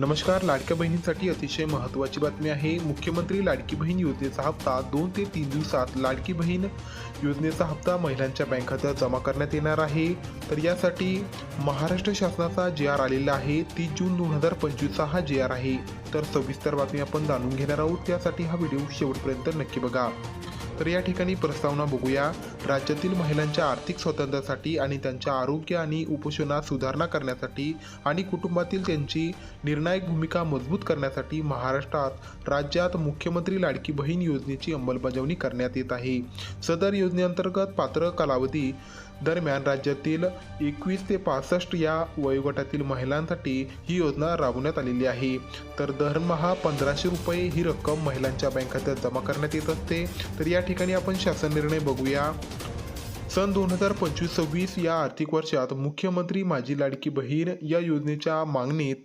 नमस्कार लाडक्या बहिणींसाठी अतिशय महत्त्वाची बातमी आहे. मुख्यमंत्री लाडकी बहीण योजनेचा हप्ता दोन ते तीन दिवसात लाडकी बहीण योजनेचा हप्ता महिलांच्या बँक खात्यात जमा करण्यात येणार आहे. तर यासाठी महाराष्ट्र शासनाचा जे आर आलेला आहे. तीस जून दोन हजार पंचवीसचा हा जे आर आहे. तर सविस्तर बातमी आपण जाणून घेणार आहोत. त्यासाठी हा व्हिडिओ शेवटपर्यंत नक्की बघा. तर या ठिकाणी प्रस्तावना बघूया. राज्यातील महिलांच्या आर्थिक स्वातंत्र्यासाठी आणि त्यांच्या आरोग्य आणि उपोषणात सुधारणा करण्यासाठी आणि कुटुंबातील त्यांची निर्णायक भूमिका मजबूत करण्यासाठी महाराष्ट्रात राज्यात मुख्यमंत्री लाडकी बहीण योजनेची अंमलबजावणी करण्यात येत आहे. सदर योजनेअंतर्गत पात्र कालावधी दरम्यान राज्यातील एकवीस ते पासष्ट या वयोगटातील महिलांसाठी ही योजना राबवण्यात आलेली आहे. तर दरमहा पंधराशे रुपये ही रक्कम महिलांच्या बँक खात्यात जमा करण्यात येत असते. तर या ठिकाणी आपण शासन निर्णय बघूया. सन दोन हजार पंचवीस सव्वीस या आर्थिक वर्षात मुख्यमंत्री माझी लाडकी बहीण या योजनेच्या मागणीत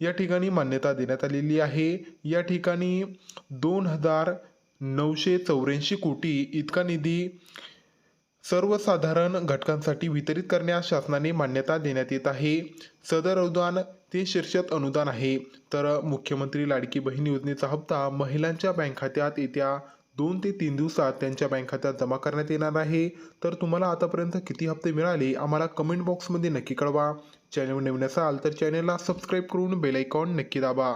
या ठिकाणी मान्यता देण्यात आलेली आहे. या ठिकाणी दोन हजार नऊशे चौऱ्याऐंशी कोटी इतका निधी सर्वसाधारण घटकांसाठी वितरित करण्यास शासनाने मान्यता देण्यात येत आहे. सदर अनुदान ते शीर्षक अनुदान आहे. तर मुख्यमंत्री लाडकी बहीण योजनेचा हप्ता महिलांच्या बँक खात्यात येत्या दोन ते तीन दिवसात त्यांच्या बँक खात्यात जमा करण्यात येणार आहे. तर तुम्हाला आतापर्यंत किती हप्ते मिळाले आम्हाला कमेंट बॉक्समध्ये नक्की कळवा. चॅनल नवीन असाल तर चॅनलला सबस्क्राईब करून बेलायकॉन नक्की दाबा.